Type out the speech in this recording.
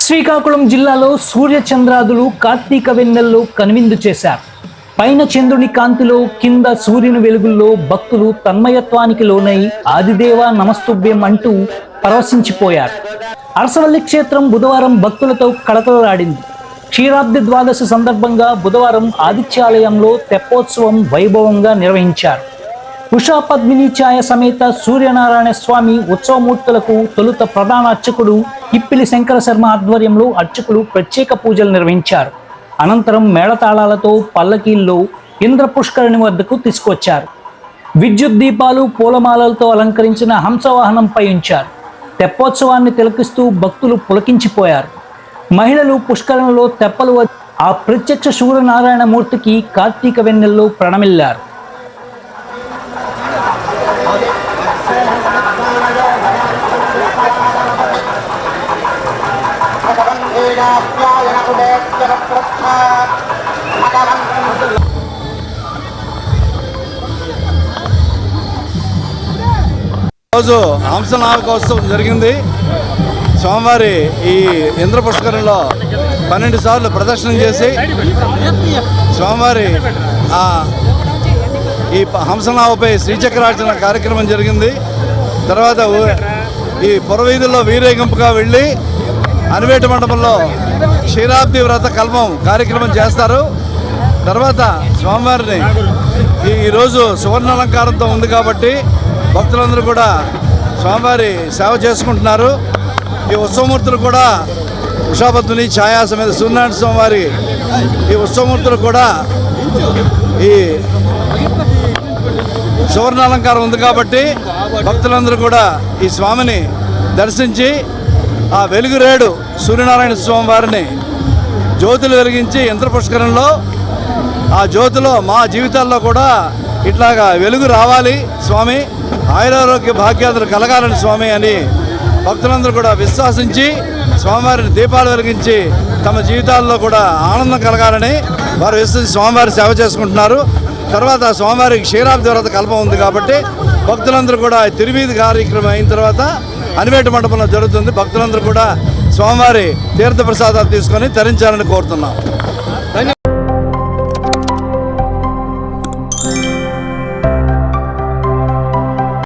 శ్రీకాకుళం జిల్లాలో సూర్యచంద్రాదులు కార్తీక వెన్నెల్లో కనువిందు చేశారు. పైన చంద్రుని కాంతిలో కింద సూర్యుని వెలుగుల్లో భక్తులు తన్మయత్వానికి లోనై ఆదిదేవ నమస్తుభ్యం అంటూ పరవశించిపోయారు. అరసవల్లి క్షేత్రం బుధవారం భక్తులతో కళకళలాడింది క్షీరాబ్ది ద్వాదశి సందర్భంగా బుధవారం ఆదిత్యాలయంలో తెప్పోత్సవం వైభవంగా నిర్వహించారు. ఉషా పద్మిని ఛాయ సమేత సూర్యనారాయణ స్వామి ఉత్సవమూర్తులకు తొలుత ప్రధాన అర్చకుడు ఇప్పిలి శంకర శర్మ ఆధ్వర్యంలో అర్చకులు ప్రత్యేక పూజలు నిర్వహించారు. అనంతరం మేళతాళాలతో పల్లకీల్లో ఇంద్ర పుష్కరిణి వద్దకు తీసుకొచ్చారు. విద్యుత్ దీపాలు పూలమాలలతో అలంకరించిన హంసవాహనంపై ఉంచారు తెప్పోత్సవాన్ని తిలకిస్తూ భక్తులు పులకించిపోయారు. మహిళలు పుష్కరంలో తెప్పలు ఆ ప్రత్యక్ష సూర్యనారాయణ మూర్తికి కార్తీక వెన్నెల్లో ప్రణమిల్లారు. రోజు హంసనామకోత్సవం జరిగింది. స్వామివారి ఈ ఇంద్ర పుష్కరంలో పన్నెండు సార్లు ప్రదర్శనం చేసి స్వామివారి ఈ ప- హంసనామపై శ్రీచక్రార్చన కార్యక్రమం జరిగింది. తర్వాత ఈ పురవీధుల్లో వీరేగింపుగా వెళ్ళి అనివేట మండపంలో క్షీరాబ్ది వ్రత కల్పం కార్యక్రమం చేస్తారు. తర్వాత స్వామివారిని ఈరోజు సువర్ణ అలంకారంతో ఉంది కాబట్టి భక్తులందరూ కూడా స్వామివారి సేవ చేసుకుంటున్నారు. ఈ ఉత్సవమూర్తులు కూడా ఉషాపత్ని ఛాయా సమేత సూర్యనారాయణ స్వామివారి ఈ ఉత్సవమూర్తులు కూడా ఈ సువర్ణ అలంకారం ఉంది కాబట్టి భక్తులందరూ కూడా ఈ స్వామిని దర్శించి ఆ వెలుగురేడు సూర్యనారాయణ స్వామి వారిని జ్యోతులు వెలిగించి యంత్ర పుష్కరంలో ఆ జ్యోతిలో మా జీవితాల్లో కూడా ఇట్లాగా వెలుగు రావాలి స్వామి. ఆయురారోగ్య భాగ్యాతులు కలగాలని స్వామి అని భక్తులందరూ కూడా విశ్వాసించి స్వామివారిని దీపాలు వెలిగించి తమ జీవితాల్లో కూడా ఆనందం కలగాలని వారు విశ్వసించి స్వామివారి సేవ చేసుకుంటున్నారు. తర్వాత స్వామివారికి క్షీరాబ్ది వ్రత కల్పం ఉంది కాబట్టి భక్తులందరూ కూడా తిరువీధి కార్యక్రమం అయిన తర్వాత అనివేట మండపంలో జరుగుతుంది. భక్తులందరూ కూడా స్వామివారి తీర్థ ప్రసాదాలు తీసుకొని తరించాలని కోరుతున్నాం.